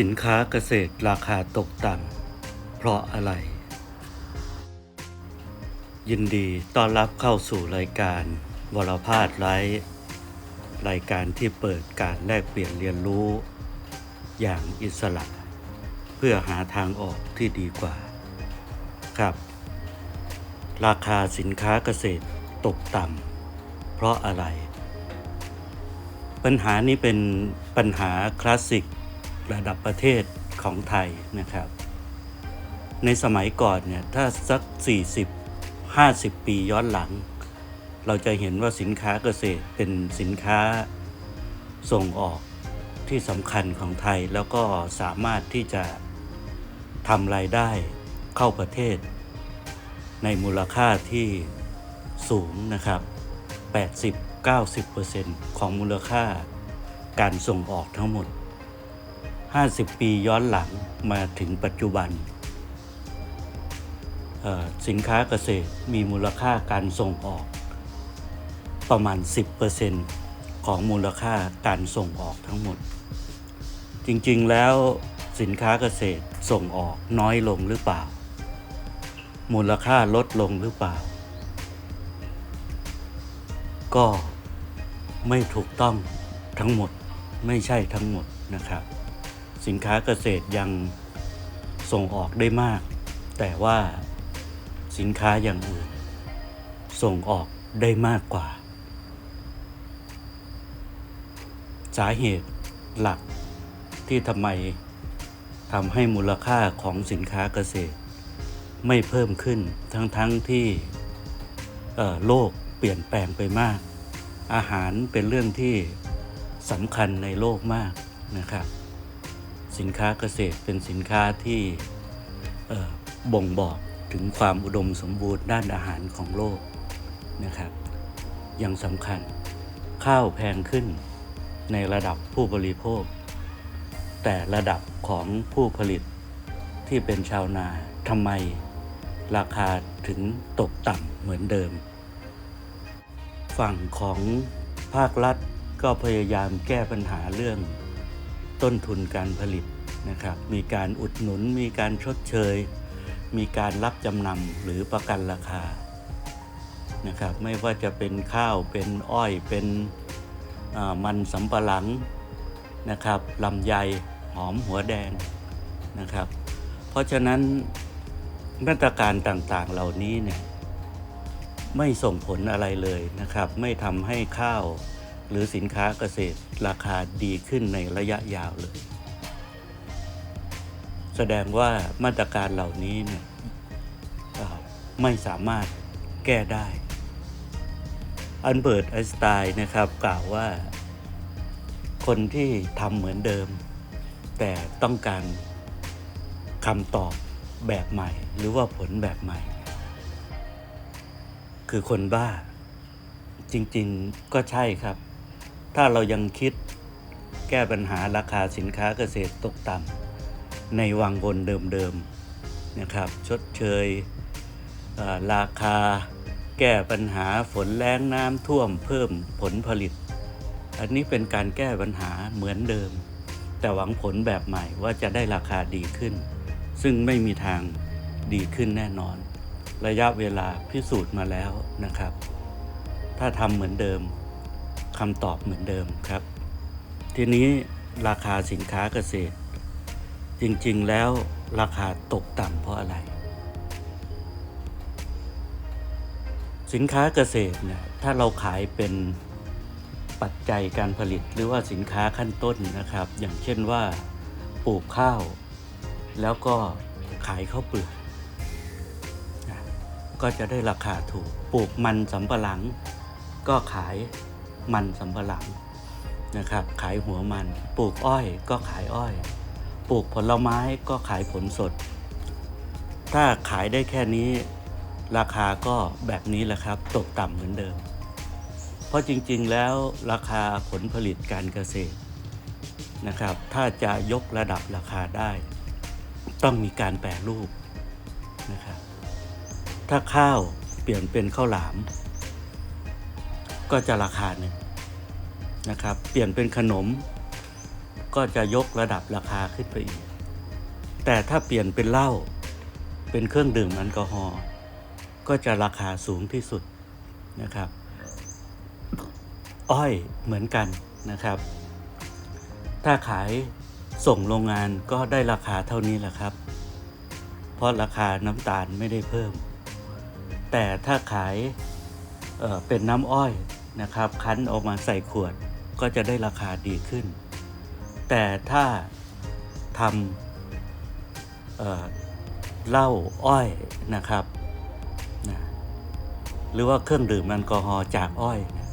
สินค้าเกษตรราคาตกต่ำเพราะอะไร ยินดีต้อนรับเข้าสู่รายการวรพาดไลฟ์รายการที่เปิดการแลกเปลี่ยนเรียนรู้ อย่างอิสระ เพื่อหาทางออกที่ดีกว่า ครับ ราคาสินค้าเกษตรตกต่ำเพราะอะไร ปัญหานี้เป็นปัญหาคลาสสิก ระดับประเทศของไทยนะครับ ในสมัยก่อนเนี่ยถ้าสัก 40 50 ปีย้อนหลัง เราจะเห็นว่าสินค้าเกษตรเป็นสินค้าส่งออกที่สำคัญของไทยแล้วก็สามารถที่จะทำรายได้เข้าประเทศ ในมูลค่าที่สูงนะครับ 80-90%ของมูลค่าการส่งออกทั้งหมด 50 ปีย้อนหลังมาถึงปัจจุบัน สินค้าเกษตรมีมูลค่าการส่งออก ประมาณ 10%ของมูลค่าการส่งออกทั้งหมด จริงๆแล้วสินค้าเกษตรส่งออกน้อยลงหรือเปล่า มูลค่าลดลงหรือเปล่า ก็ไม่ถูกต้องทั้งหมดไม่ใช่ทั้งหมดนะครับ สินค้าเกษตรยังส่งออกได้มาก แต่ว่าสินค้าอย่างอื่น ส่งออกได้มากกว่า สาเหตุหลักที่ทำไมทำให้มูลค่าของสินค้าเกษตร ไม่เพิ่มขึ้นทั้งๆทที่โลกเปลี่ยนแปลงไปมาก อาหารเป็นเรื่องที่สำคัญในโลกมากนะครับ สินค้าเกษตรเป็นสินค้าที่บ่งบอกถึงความอุดมสมบูรณ์ด้านอาหารของโลกนะครับ ยังสำคัญข้าวแพงขึ้นในระดับผู้บริโภค แต่ระดับของผู้ผลิตที่เป็นชาวนาทำไมราคาถึงตกต่ำเหมือนเดิม ฝั่งของภาครัฐก็พยายามแก้ปัญหาเรื่อง ต้นทุนการผลิตนะครับ มีการอุดหนุน มีการชดเชย มีการรับจำนำหรือประกันราคานะครับ ไม่ว่าจะเป็นข้าว เป็นอ้อย เป็นมันสำปะหลังนะครับลำไยหอมหัวแดงนะครับ เพราะฉะนั้นมาตรการต่างๆเหล่านี้เนี่ยไม่ส่งผลอะไรเลยนะครับ ไม่ทำให้ข้าว หรือสินค้าเกษตรราคาดีขึ้นในระยะยาวเลย แสดงว่ามาตรการเหล่านี้เนี่ยไม่สามารถแก้ได้ อันเบิร์ตไอน์สไตน์นะครับกล่าวว่า คนที่ทำเหมือนเดิม แต่ต้องการคำตอบแบบใหม่ หรือว่าผลแบบใหม่ คือคนบ้า จริง ๆ ก็ใช่ครับ ถ้าเรายังคิดแก้ปัญหาราคาสินค้าเกษตรตกต่ำในวังวนเดิมๆนะครับ ชดเชยราคาแก้ปัญหาฝนแล้งน้ำท่วมเพิ่มผลผลิต อันนี้เป็นการแก้ปัญหาเหมือนเดิม แต่หวังผลแบบใหม่ว่าจะได้ราคาดีขึ้น ซึ่งไม่มีทางดีขึ้นแน่นอน ระยะเวลาพิสูจน์มาแล้วนะครับ ถ้าทำเหมือนเดิม คำตอบเหมือนเดิมครับ ทีนี้ราคาสินค้าเกษตร จริงๆแล้วราคาตกต่ำเพราะอะไร สินค้าเกษตรเนี่ยถ้าเราขายเป็นปัจจัยการผลิตหรือว่าสินค้าขั้นต้นนะครับ อย่างเช่นว่าปลูกข้าว แล้วก็ขายข้าวเปลือกก็จะได้ราคาถูก ปลูกมันสำปะหลัง ก็ขาย มันสำปะหลังนะครับ ขายหัวมัน ปลูกอ้อยก็ขายอ้อย ปลูกผลไม้ก็ขายผลสด ถ้าขายได้แค่นี้ ราคาก็แบบนี้แหละครับ ตกต่ำเหมือนเดิม เพราะจริงๆแล้วราคาผลผลิตการเกษตรนะครับ ถ้าจะยกระดับราคาได้ ต้องมีการแปรรูปนะครับ ถ้าข้าวเปลี่ยนเป็นข้าวหลาม ก็จะราคาหนึ่งนะครับ เปลี่ยนเป็นขนม ก็จะยกระดับราคาขึ้นไปอีก แต่ถ้าเปลี่ยนเป็นเหล้าเป็นเครื่องดื่มแอลกอฮอล์ก็จะราคาสูงที่สุดนะครับ อ้อยเหมือนกันนะครับ ถ้าขายส่งโรงงานก็ได้ราคาเท่านี้แหละครับ เพราะราคาน้ำตาลไม่ได้เพิ่ม แต่ถ้าขายเอ่อเป็นน้ำอ้อย นะครับ คั้นออกมาใส่ขวดก็จะได้ราคาดีขึ้น แต่ถ้าทำเเหล้าอ้อยนะครับนะหรือว่าเครื่องดื่มแอลกอฮอล์จากอ้อยเนี่ย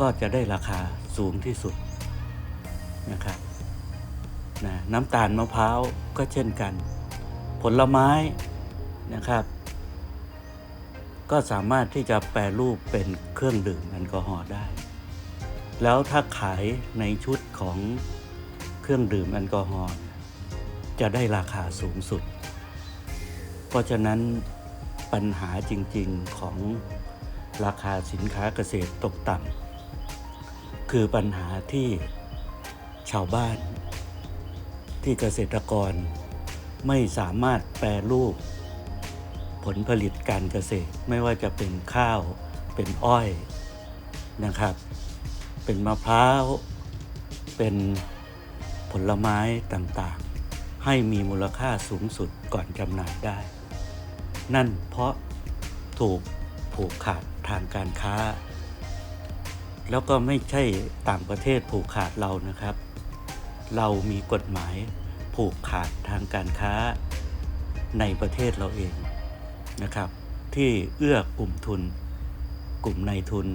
ก็จะได้ราคาสูงที่สุดนะครับนะน้ำตาลมะพร้าวก็เช่นกัน ผลไม้นะครับ ก็สามารถที่จะแปรรูปเป็นเครื่องดื่มแอลกอฮอล์ได้ แล้วถ้าขายในชุดของเครื่องดื่มแอลกอฮอล์จะได้ราคาสูงสุด เพราะฉะนั้นปัญหาจริงๆของราคาสินค้าเกษตรตกต่ำคือปัญหาที่ชาวบ้านที่เกษตรกรไม่สามารถแปรรูป ผลผลิตการเกษตรไม่ว่าจะเป็นข้าวเป็นอ้อยนะครับ เป็นมะพร้าว เป็นผลไม้ต่างๆ ให้มีมูลค่าสูงสุดก่อนจำหน่ายได้ นั่นเพราะถูกผูกขาดทางการค้า แล้วก็ไม่ใช่ต่างประเทศผูกขาดเรานะครับ เรามีกฎหมายผูกขาดทางการค้าในประเทศเราเอง นะครับ ที่เอื้อกลุ่มทุน กลุ่มนายทุน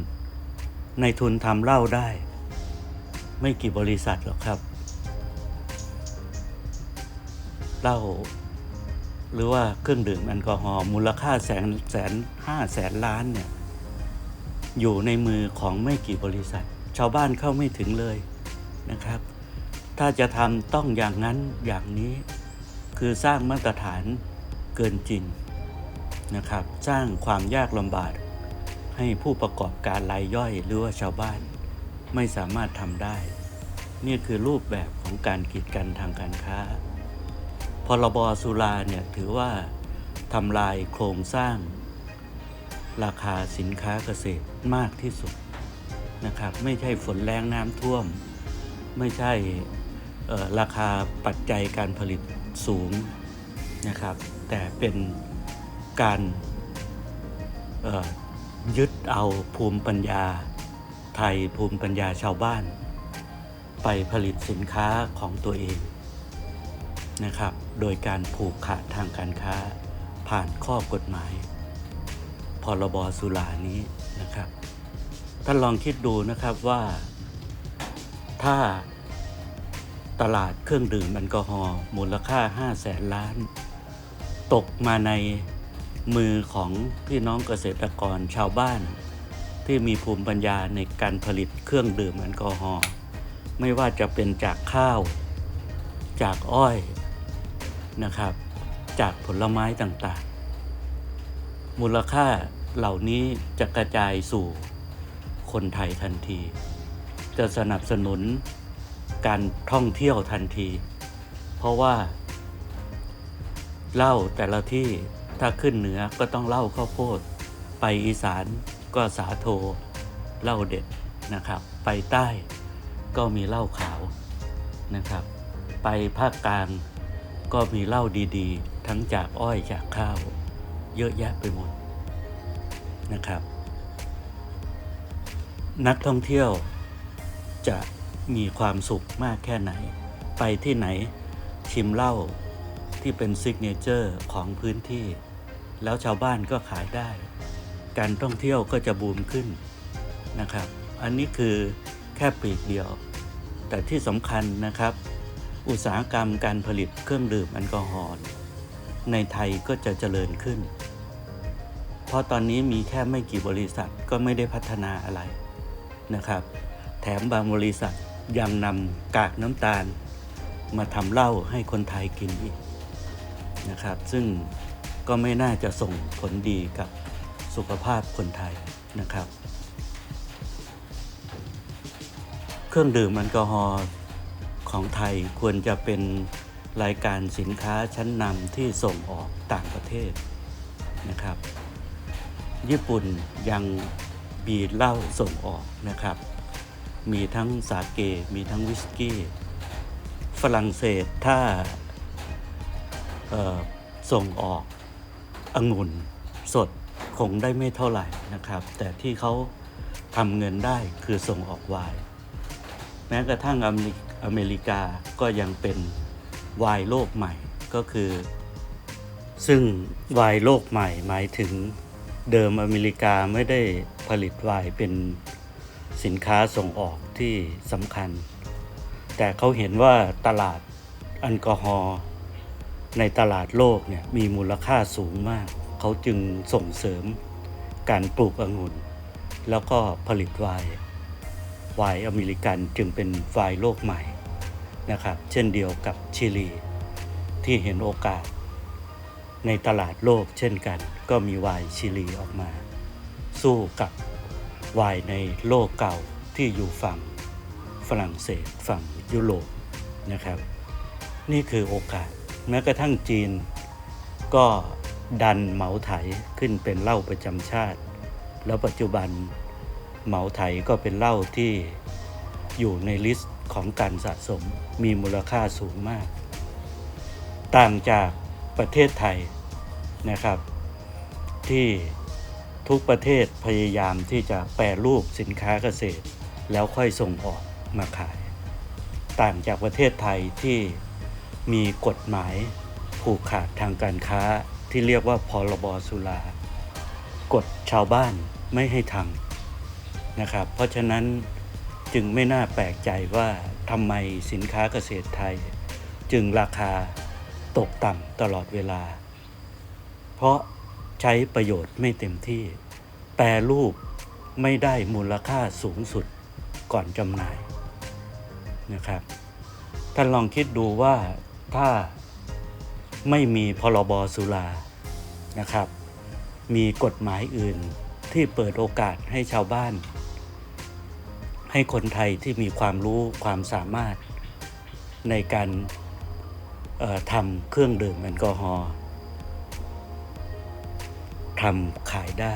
นายทุนทำเหล้าได้ ไม่กี่บริษัทหรอกครับเหล้าหรือว่าเครื่องดื่มแอลกอฮอล์มูลค่าแสนแสนห้าแสนล้านเนี่ยอยู่ในมือของไม่กี่บริษัท ชาวบ้านเข้าไม่ถึงเลยนะครับ ถ้าจะทำต้องอย่างนั้นอย่างนี้ คือสร้างมาตรฐานเกินจริง นะครับสร้างความยากลำบากให้ผู้ประกอบการรายย่อยหรือว่าชาวบ้าน ไม่สามารถทำได้ นี่คือรูปแบบของการกีดกันทางการค้าพรบสุราเนี่ยถือว่าทำลายโครงสร้าง ราคาสินค้าเกษตรมากที่สุดนะครับ ไม่ใช่ฝนแรงน้ำท่วม ไม่ใช่ราคาปัจจัยการผลิตสูงนะครับ แต่เป็น การยึดเอาภูมิปัญญาไทยภูมิปัญญาชาวบ้าน ไปผลิตสินค้าของตัวเองนะครับ โดยการผูกขาดทางการค้าผ่านข้อกฎหมาย พรบสุรานี้นะครับ ท่านลองคิดดูนะครับว่าถ้าตลาดเครื่องดื่มแอลกอฮอล์มูลค่า5แสนล้าน ตกมาใน มือของพี่น้องเกษตรกรชาวบ้าน ที่มีภูมิปัญญาในการผลิตเครื่องดื่มแอลกอฮอล์ไม่ว่าจะเป็นจากข้าว จากอ้อยนะครับ จากผลไม้ต่างๆ มูลค่าเหล่านี้จะกระจายสู่คนไทยทันที จะสนับสนุนการท่องเที่ยวทันที เพราะว่าเหล้าแต่ละที่ ถ้าขึ้นเหนือก็ต้องเล้าข้าวโพด ไปอีสานก็สาโทเล้าเด็ดนะครับ ไปใต้ก็มีเล้าขาวนะครับ ไปภาคกลางก็มีเล้าดีๆ ทั้งจากอ้อยจากข้าว เยอะแยะไปหมดนะครับ นักท่องเที่ยวจะมีความสุขมากแค่ไหน ไปที่ไหนชิมเหล้าที่เป็นซิกเนเจอร์ของพื้นที่ แล้วชาวบ้านก็ขายได้ การท่องเที่ยวก็จะบูมขึ้นนะครับ อันนี้คือแค่ปีกเดียว แต่ที่สำคัญนะครับ อุตสาหกรรมการผลิตเครื่องดื่มแอลกอฮอล์ในไทยก็จะเจริญขึ้น เพราะตอนนี้มีแค่ไม่กี่บริษัทก็ไม่ได้พัฒนาอะไรนะครับ แถมบางบริษัทยังนำกากน้ำตาล มาทำเหล้าให้คนไทยกินอีกนะครับ ซึ่ง ก็ไม่น่าจะส่งผลดีกับสุขภาพคนไทยนะครับ เครื่องดื่มแอลกอฮอล์ของไทยควรจะเป็นรายการสินค้าชั้นนำที่ส่งออกต่างประเทศนะครับ ญี่ปุ่นยังบีเหล้าส่งออกนะครับ มีทั้งสาเก มีทั้งวิสกี้ ฝรั่งเศสถ้าส่งออก องุ่นสดคงได้ไม่เท่าไหร่นะครับ แต่ที่เขาทำเงินได้คือส่งออกไวน์แม้กระทั่งอเมริกาก็ยังเป็นไวน์โลกใหม่ก็คือ ซึ่งไวน์โลกใหม่หมายถึงเดิมอเมริกาไม่ได้ผลิตไวน์เป็นสินค้าส่งออกที่สำคัญ แต่เขาเห็นว่าตลาดแอลกอฮอล์ ในตลาดโลกเนี่ยมีมูลค่าสูงมาก เขาจึงส่งเสริมการปลูกองุ่น แล้วก็ผลิตไวน์ไวน์อเมริกันจึงเป็นไวน์โลกใหม่นะครับ เช่นเดียวกับชิลี ที่เห็นโอกาส ในตลาดโลกเช่นกัน ก็มีไวน์ชิลีออกมา สู้กับไวน์ในโลกเก่าที่อยู่ฝั่งฝรั่งเศสฝั่งยุโรปนะครับ นี่คือโอกาส แม้กระทั่งจีน ก็ดันเหมาไถขึ้นเป็นเหล้าประจำชาติ แล้วปัจจุบันเหมาไถก็เป็นเหล้าที่อยู่ในลิสต์ของการสะสมมีมูลค่าสูงมาก ต่างจากประเทศไทยนะครับ ที่ทุกประเทศพยายามที่จะแปรรูปสินค้าเกษตร แล้วค่อยส่งออกมาขาย ต่างจากประเทศไทยที่ มีกฎหมายผูกขาดทางการค้าที่เรียกว่าพรบสุรากฎชาวบ้านไม่ให้ทำนะครับ เพราะฉะนั้นจึงไม่น่าแปลกใจว่าทำไมสินค้าเกษตรไทย จึงราคาตกต่ำตลอดเวลา เพราะใช้ประโยชน์ไม่เต็มที่ แปรรูปไม่ได้มูลค่าสูงสุดก่อนจำหน่ายนะครับ ท่านลองคิดดูว่า ถ้าไม่มีพรบสุรานะครับ มีกฎหมายอื่นที่เปิดโอกาสให้ชาวบ้าน ให้คนไทยที่มีความรู้ความสามารถในการทำเครื่องดื่มแอลกอฮอล์ทำขายได้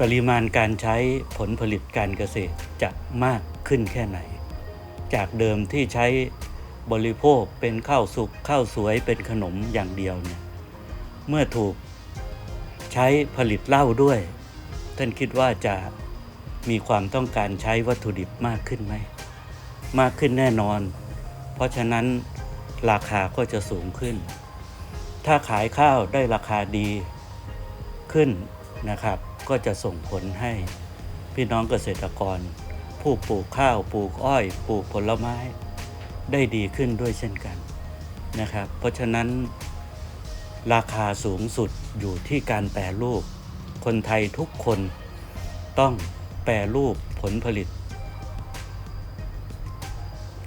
ปริมาณการใช้ผลผลิตการเกษตรจะมากขึ้นแค่ไหน จากเดิมที่ใช้บริโภคเป็นข้าวสุกข้าวสวยเป็นขนมอย่างเดียวเนี่ยเมื่อถูกใช้ผลิตเหล้าด้วย ท่านคิดว่าจะมีความต้องการใช้วัตถุดิบมากขึ้นไหม มากขึ้นแน่นอน เพราะฉะนั้นราคาก็จะสูงขึ้น ถ้าขายข้าวได้ราคาดีขึ้นนะครับ ก็จะส่งผลให้พี่น้องเกษตรกร ผู้ปลูกข้าวปลูกอ้อยปลูกผลไม้ ได้ดีขึ้นด้วยเช่นกันนะครับ เพราะฉะนั้น ราคาสูงสุดอยู่ที่การแปรรูป คนไทยทุกคนต้องแปรรูปผลผลิต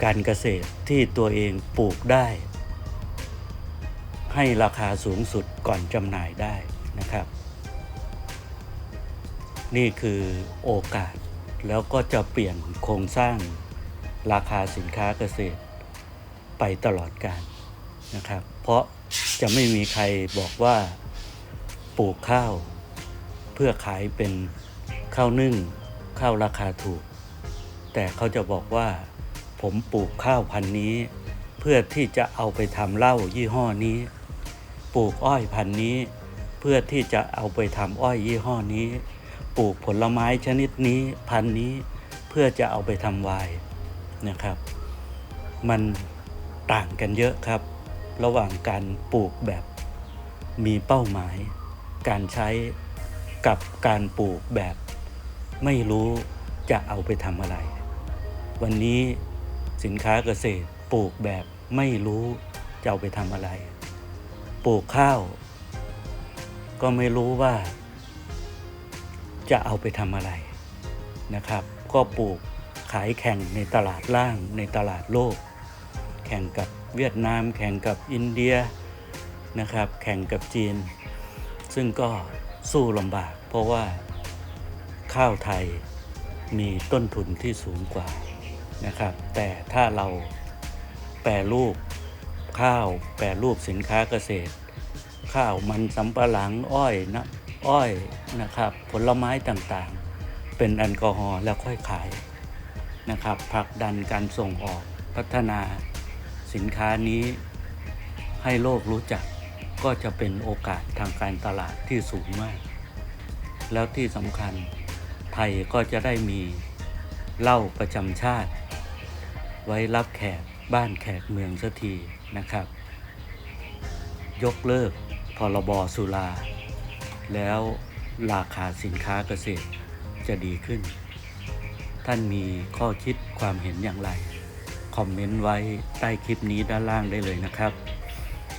การเกษตรที่ตัวเองปลูกได้ ให้ราคาสูงสุดก่อนจำหน่ายได้นะครับ นี่คือโอกาส แล้วก็จะเปลี่ยนโครงสร้างราคาสินค้าเกษตรไปตลอดกาลนะครับ เพราะจะไม่มีใครบอกว่าปลูกข้าว เพื่อขายเป็นข้าวนึ่งข้าวราคาถูก แต่เขาจะบอกว่าผมปลูกข้าวพันธุ์นี้ เพื่อที่จะเอาไปทำเหล้ายี่ห้อนี้ ปลูกอ้อยพันธุ์นี้ เพื่อที่จะเอาไปทำอ้อยยี่ห้อนี้ ปลูกผลไม้ชนิดนี้พันธุ์นี้เพื่อจะเอาไปทำไวน์นะครับ มันต่างกันเยอะครับ ระหว่างการปลูกแบบมีเป้าหมาย การใช้กับการปลูกแบบไม่รู้จะเอาไปทำอะไร วันนี้สินค้าเกษตรปลูกแบบไม่รู้จะเอาไปทำอะไร ปลูกข้าว ก็ไม่รู้ว่า จะเอาไปทำอะไรนะครับ ก็ปลูกขายแข่งในตลาดล่างในตลาดโลก แข่งกับเวียดนาม แข่งกับอินเดียนะครับ แข่งกับจีน ซึ่งก็สู้ลำบาก เพราะว่าข้าวไทยมีต้นทุนที่สูงกว่านะครับ แต่ถ้าเราแปรรูปข้าว แปรรูปสินค้าเกษตร ข้าวมันสำปะหลังอ้อยนะ อ้อยนะครับ ผลไม้ต่างๆ เป็นแอลกอฮอล์แล้วค่อยขายนะครับผลักดันการส่งออกพัฒนาสินค้านี้ให้โลกรู้จักก็จะเป็นโอกาสทางการตลาดที่สูงมาก แล้วที่สำคัญไทยก็จะได้มีเหล้าประจำชาติ ไว้รับแขกบ้านแขกเมืองสักทีนะครับ ยกเลิกพรบสุรา แล้วราคาสินค้าเกษตรจะดีขึ้น ท่านมีข้อคิดความเห็นอย่างไร คอมเมนต์ไว้ใต้คลิปนี้ด้านล่างได้เลยนะครับ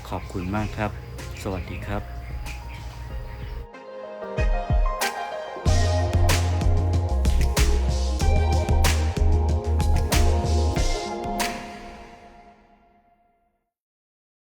ขอบคุณมากครับ สวัสดีครับ